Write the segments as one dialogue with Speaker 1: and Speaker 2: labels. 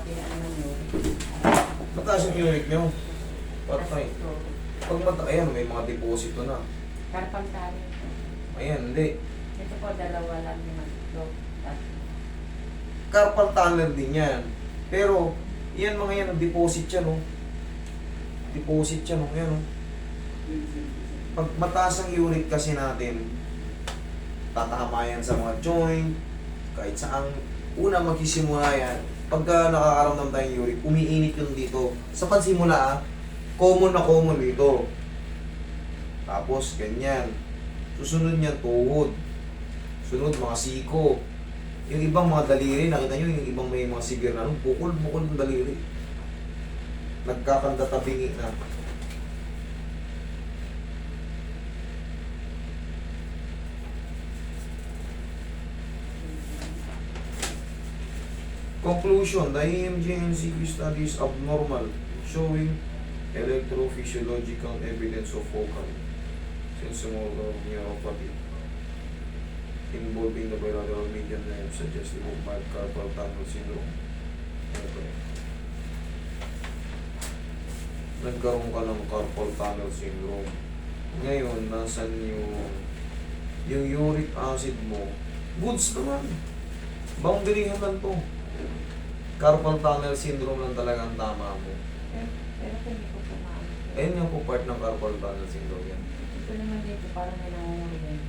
Speaker 1: pati ano yun.
Speaker 2: Mataas yung uric nyo. Patay. Pag mata, ayan, may mga deposito na.
Speaker 1: Karpal tayo.
Speaker 2: Ayan, hindi.
Speaker 1: Ito po, dalawa lang. Ito, tatlo.
Speaker 2: Carpal tunnel din yan. Pero, yan mga yan, deposit yan, oh. Deposit yan, oh. Yan, oh. Pag mataas ang uric kasi natin, tatama yan sa mga joint, kahit saan. Una, magsisimula yan. Pagka nakakaramdam tayong uric, umiinit yun dito. Sa pansimula, ah, common na common dito. Tapos, ganyan. Susunod niyan, tuhod. Sunod, mga siko. Yung ibang mga daliri, nakita nyo yung ibang may mga severe na, ano, bukol-bukol ng daliri. Nagkakanda-tabingi na. Conclusion, the EMG and CQ study is abnormal, showing electrophysiological evidence of focal sensomotor neuropathy involving the bilateral median nerve suggestive of mild carpal tunnel syndrome. Okay. Nagkaroon ka ng carpal tunnel syndrome. Ngayon, nasan yung yung uric acid mo? Goods naman. Boundaryhan lang to. Carpal tunnel syndrome lang talaga ang tama mo.
Speaker 1: Pero, pero kung hindi ko pumaano.
Speaker 2: Ayun yung po part ng carpal tunnel syndrome yan.
Speaker 1: Ito naman dito, parang may nangungulong.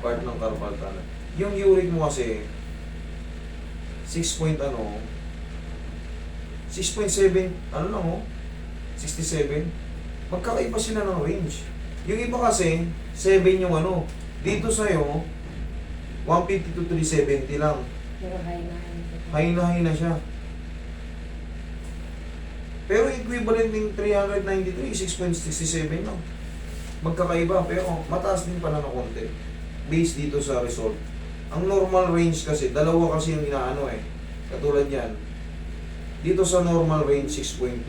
Speaker 2: part ng carpal tunnel. Yung uric mo kasi 6 point ano 6.7 ano lang oh 67 magkakaiba sila ng range yung iba kasi 7 yung ano dito sa'yo 150 to 370 lang
Speaker 1: Pero high na high.
Speaker 2: High na high na siya. Pero equivalent ng 393 6.67 lang magkakaiba pero mataas din pala ng konti. Based dito sa result. Ang normal range kasi dalawa kasi yung inaano eh. Katulad yan dito sa normal range 6.2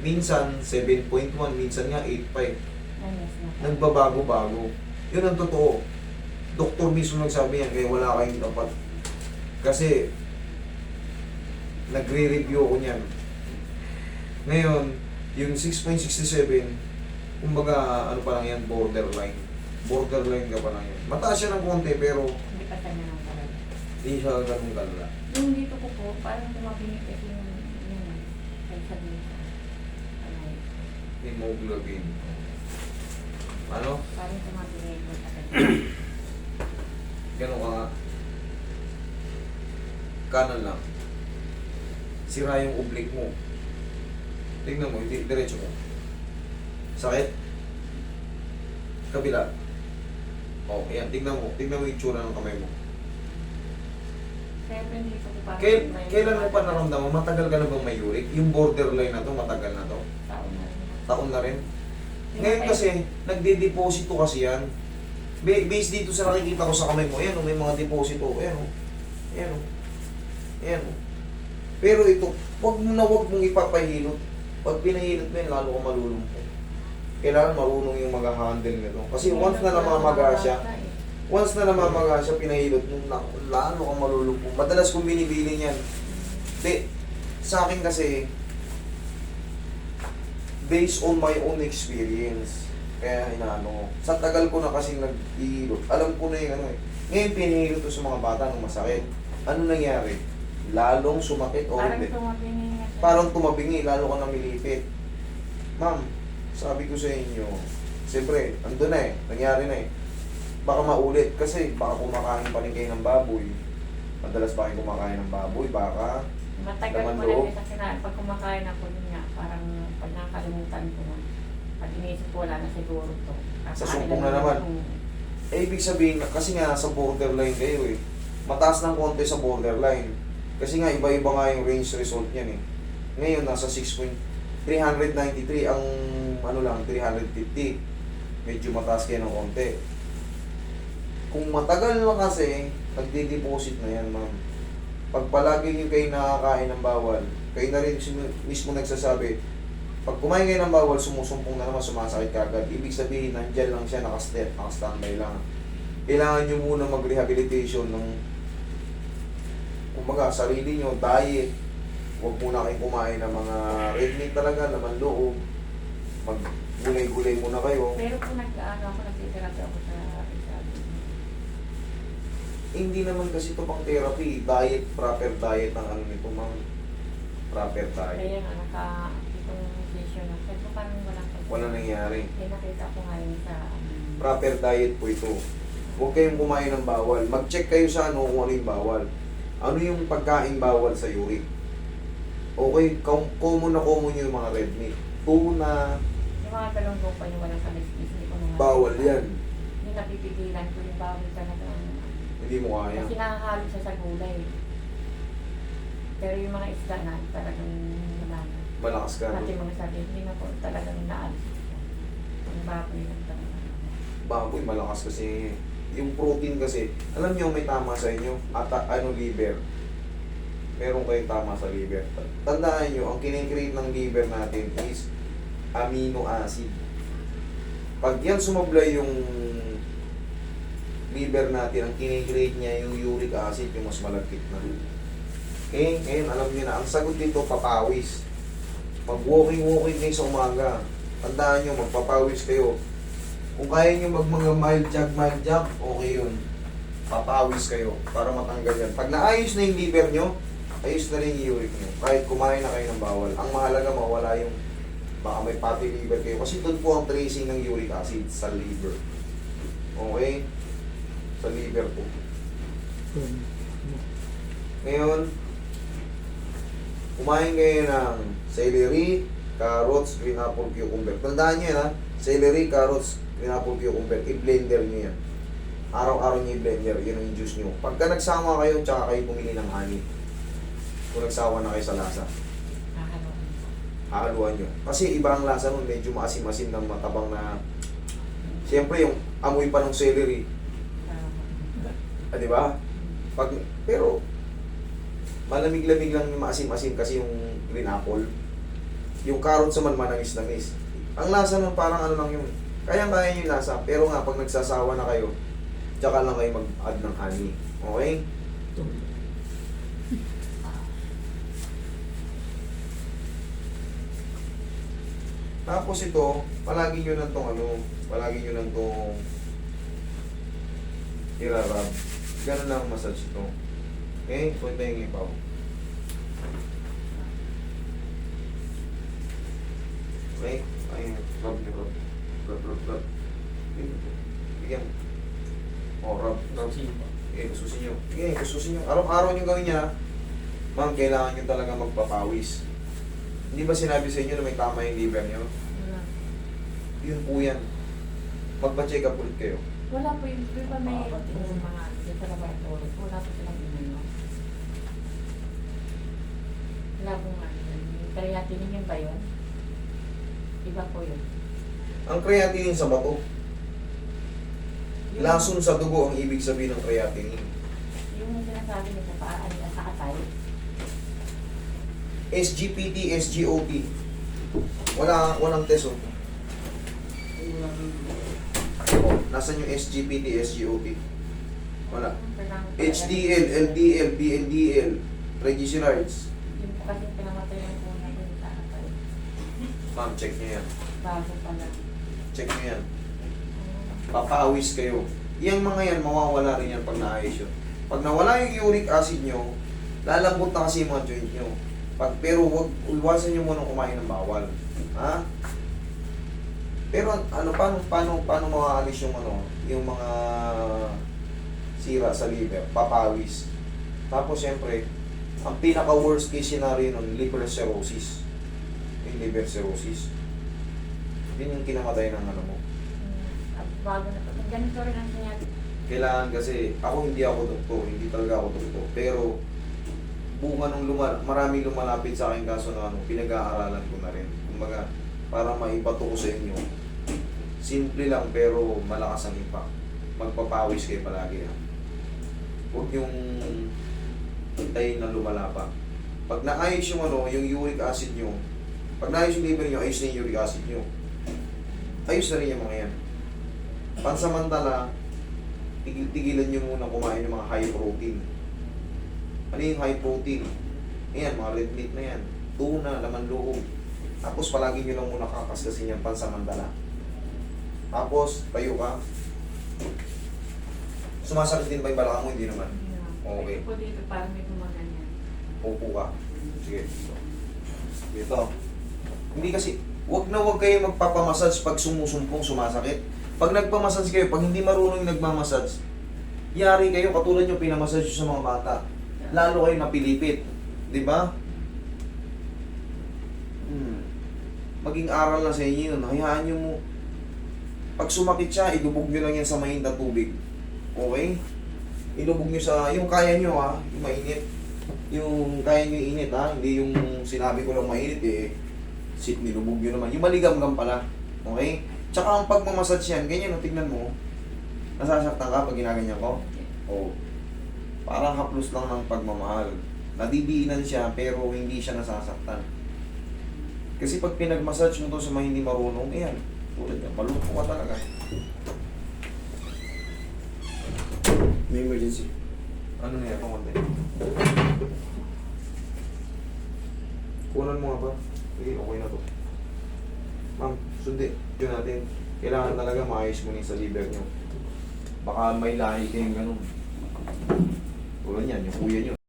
Speaker 2: minsan 7.1 minsan nga 8.5
Speaker 1: Ayos na.
Speaker 2: nagbabago-bago. Yun ang totoo doktor mismo nagsabi yan kaya wala kayong dapat kasi nagre-review ko niyan ngayon yung 6.67 kumbaga ano pa lang yan borderline borderline ka pa lang yan mataas siya ng konti pero
Speaker 1: Hindi pa tayo ng talaga.
Speaker 2: hindi siya ganun kalala
Speaker 1: Yung dito ko po, parang tumabingit kasi yung, yung, yung sa dito. Ano,
Speaker 2: hemoglobin ano
Speaker 1: parang sa kanya.
Speaker 2: ganun ka nga kanan lang. Sira yung oblique mo. Tingnan mo hindi diretso mo sakit? Kabila? Oh yan tingnan mo. Tingnan mo yung tsura ng kamay mo.
Speaker 1: Siyempre dito ko parang
Speaker 2: Kail, kailan mo pa naramdaman? Matagal ka na bang may uric? Yung borderline na to matagal na to?
Speaker 1: Taon na rin.
Speaker 2: taon na rin? Ngayon kasi nagde-deposito kasi yan based dito sa nakikita ko sa kamay mo ayan oh, may mga deposito ayan oh. Ayan oh. Ayan pero ito wag mo na wag mong ipapahilot. Pag pinahilot mo yan lalo ka malulumpo kailangan marunong yung mag-handle nito. Kasi once na namamaga siya
Speaker 1: eh.
Speaker 2: once na namamaga siya pinahilot mo lalo ka malulumpo madalas kong binibili yan Di, sa akin kasi based on my own experience kaya inaano ko. Sa tagal ko na kasi nag-ihilot, alam ko na yung ano eh. Ngayon pinihilot ko sa mga bata ng masakit. Ano nangyari? Lalong sumakit o
Speaker 1: Parang
Speaker 2: hindi.
Speaker 1: tumabingit nga siya.
Speaker 2: Parang tumabingi, lalo ka namilipit. Ma'am, sabi ko sa inyo, siyempre, ando na eh, nangyari na eh. Baka maulit kasi baka kumakain pa rin kayo ng baboy. Madalas ba kayo kumakain ng baboy? Baka
Speaker 1: Matagal
Speaker 2: Laman
Speaker 1: mo na
Speaker 2: loob.
Speaker 1: kasi na, pag kumakain ako nga, parang pag nakakalimutan ko na, pag inisip ko wala na siguro to.
Speaker 2: Sa
Speaker 1: Kakain
Speaker 2: sumpong na naman.
Speaker 1: yung-
Speaker 2: Eh, ibig sabihin, kasi nga sa borderline kayo eh. Mataas ng konti sa borderline. Kasi nga, iba-iba nga yung range result niyan eh. Ngayon, nasa 6.393 ang ano lang, 350. Medyo mataas kayo ng konti. Kung matagal na kasi, nagde-deposit na yan, ma'am. Pag palagi nyo kayo nakakain ng bawal, kayo na rin mismo- mismo nagsasabi, pag kumain kayo ng bawal, sumusumpong na naman, sumasakit kagad. Ibig sabihin, nandyan lang siya, nakastep, nakastandby lang. Kailangan nyo muna mag-rehabilitation ng Kumbaga, sarili nyo, diet. Huwag muna kayong kumain ng mga red meat talaga, laman loob. Mag-gulay-gulay muna kayo.
Speaker 1: Pero kung nag-ano ako, nagtitherapy ako sa.
Speaker 2: Hindi naman kasi ito pang therapy. Diet, proper diet ang ano nito, ma'am. Proper diet.
Speaker 1: Kaya nga, naka, itong session na, sabi ko parang walang pag-
Speaker 2: Wala nangyari.
Speaker 1: Eh, nakita ko ngayon sa, um,
Speaker 2: Proper diet po ito. Huwag kayong kumain ng bawal. Mag-check kayo sa ano kung ano yung bawal. Ano yung pagkain bawal sa uric. Okay, com- common na common yung mga red meat. Tuna,
Speaker 1: yung mga galunggong pa yung walang naman.
Speaker 2: bawal yan.
Speaker 1: Hindi napipigilan ko yung bawal talaga.
Speaker 2: Hindi mo kaya.
Speaker 1: Kasi nakahalo siya sa gulay. Pero yung mga isda na, talagang wala na.
Speaker 2: Malakas ka.
Speaker 1: Pati mga sabi, hindi na po talagang naalis. Yung baboy lang talaga.
Speaker 2: Baboy, malakas kasi. Yung protein kasi, alam niyo may tama sa inyo. At ano, liver. Meron kayong tama sa liver. Tandaan niyo, ang kinikreate ng liver natin is amino acid. Pag yan sumablay yung liver natin, ang kinikreate niya yung uric acid, yung mas malagkit na. Okay, ngayon alam niyo na, ang sagot dito, papawis. Mag-walking-walking kayo sa umaga. Tandaan niyo, magpapawis kayo. Kung kaya nyo mag mga mild jog, mild jog, okay yun. Papawis kayo para matanggal yan. Pag naayos na yung liver nyo, ayos na rin yung uric nyo. Kahit kumain na kayo ng bawal. Ang mahalaga mawala yung baka may fatty liver kayo. Kasi doon po ang tracing ng uric acid sa liver. Okay? Sa liver po. Ngayon, kumain kayo ng celery, carrots, green apple, cucumber. Tandaan nyo yan ha, celery, carrots, green apple, cucumber. I-blender nyo yan. Araw-araw nyo i-blender, yun ang juice nyo. Pagka nagsama kayo, tsaka kayo bumili ng honey. Kung nagsawa na kayo sa lasa, hahaluan nyo. Kasi iba ang lasa nun, medyo maasim-asim ng matabang na... Siyempre, yung amoy pa ng celery, ah, di ba? Pag, pero, malamig-lamig lang yung maasim-asim kasi yung green apple. Yung carrots naman manangis-nangis. Ang lasa nun parang ano lang yun. Kaya-kaya nyo yung lasa. Pero nga, pag nagsasawa na kayo, tsaka lang kayo mag-add ng honey. Okay? Tapos ito, palagi nyo lang tong ano, palagi nyo lang tong irarab. Ganun lang ang massage ito. Okay? Punta yung ipaw. Okay? Ayun, rub nyo, rub. Rub, rub, rub. Bigyan. O, rub, rub. Okay, ususin nyo. Okay, ususin nyo. Araw-araw nyo gawin niya. Ma'am, kailangan nyo talaga magpapawis. Hindi ba sinabi sa inyo na may tama yung liver nyo?
Speaker 1: Wala.
Speaker 2: Yun po yan. Magpa-check up ulit kayo.
Speaker 1: Wala po yung, di ba may mga dito sa laboratory, wala po silang inano. Wala po nga. Yung creatinine yun ba yun? Iba po yun.
Speaker 2: Ang creatinine sa bato,
Speaker 1: Yung-
Speaker 2: lason sa dugo ang ibig sabihin ng creatinine.
Speaker 1: Yung sinasabi nila pa, ano, sa atay.
Speaker 2: SGPT, SGOT. Wala, walang test oh. Oh, nasan yung SGPT, SGOT? Wala. HDL, LDL, BLDL, triglycerides.
Speaker 1: Yung po kasi pinamatay ng una ko yung sa atay.
Speaker 2: Ma'am, check nyo yan.
Speaker 1: Bago pala.
Speaker 2: Check nyo yan. Papawis kayo. Yang mga yan, mawawala rin yan pag naayos yun. Pag nawala yung uric acid nyo, lalambot na kasi yung mga joint nyo. Pag, pero wag, iwasan nyo muna kumain ng bawal. Ha? Pero ano, paano, paano, paano makaalis yung ano, yung mga sira sa liver, papawis. Tapos siyempre, ang pinaka worst case scenario nun, liver cirrhosis. Yung liver cirrhosis. Yun yung kinamatay ng ano mo.
Speaker 1: mm, ah, bago na po. Ganito rin ang sinabi.
Speaker 2: kailangan kasi ako hindi ako doktor, hindi talaga ako doktor. Pero bunga nung lumal maraming lumalapit sa akin kaso na ano, pinag-aaralan ko na rin. Kumbaga, para maibato ko sa inyo. Simple lang pero malakas ang impact. Magpapawis kayo palagi ha. Huwag yung hintayin na lumala pa. Pag naayos yung ano, yung uric acid nyo, pag naayos yung liver nyo, ayos na yung uric acid nyo. Ayos na rin yung mga yan. Pansamantala, tigil-tigilan nyo muna kumain ng mga high protein. Ano yung high protein? Ayan, mga red meat na yan. Tuna, laman loob. Tapos palagi nyo lang muna kakaskasin yan pansamantala. Tapos, tayo ka. Sumasakit din ba yung balakang mo? Hindi naman. Okay.
Speaker 1: Ito po dito, parang may gumaganyan.
Speaker 2: Upo ka. Sige. Dito. Hindi kasi, wag na wag kayo magpapamassage pag sumusumpong sumasakit. Pag nagpamassage kayo, pag hindi marunong nagmamassage, yari kayo katulad yung pinamassage sa mga bata. Lalo kayo napilipit. Di ba? Hmm. Maging aral na sa inyo yun. Hayaan nyo mo. Pag sumakit siya, ilubog nyo lang yan sa mainit na tubig. Okay? Ilubog nyo sa, yung kaya nyo ha, yung mainit. Yung kaya nyo init ha, hindi yung sinabi ko lang mainit eh. Sit, nilubog nyo naman. Yung maligam-gam pala. Okay? Tsaka ang pagmamassage yan, ganyan, no, tignan mo. Nasasaktan ka pag ginaganyan ko? Oo. Parang haplos lang ng pagmamahal. Nadidiinan siya pero hindi siya nasasaktan. Kasi pag pinag-massage mo to sa mga hindi marunong, ayan, tulad yan, malungkot ka talaga. May emergency. Ano na yan, pamunti? Kunan mo nga ba? Sige, okay na to. Ma'am, sundi. Yun natin. Kailangan talaga maayos mo sa liver nyo. Baka may lahi kayong ganun. Tulad yan, yung kuya nyo.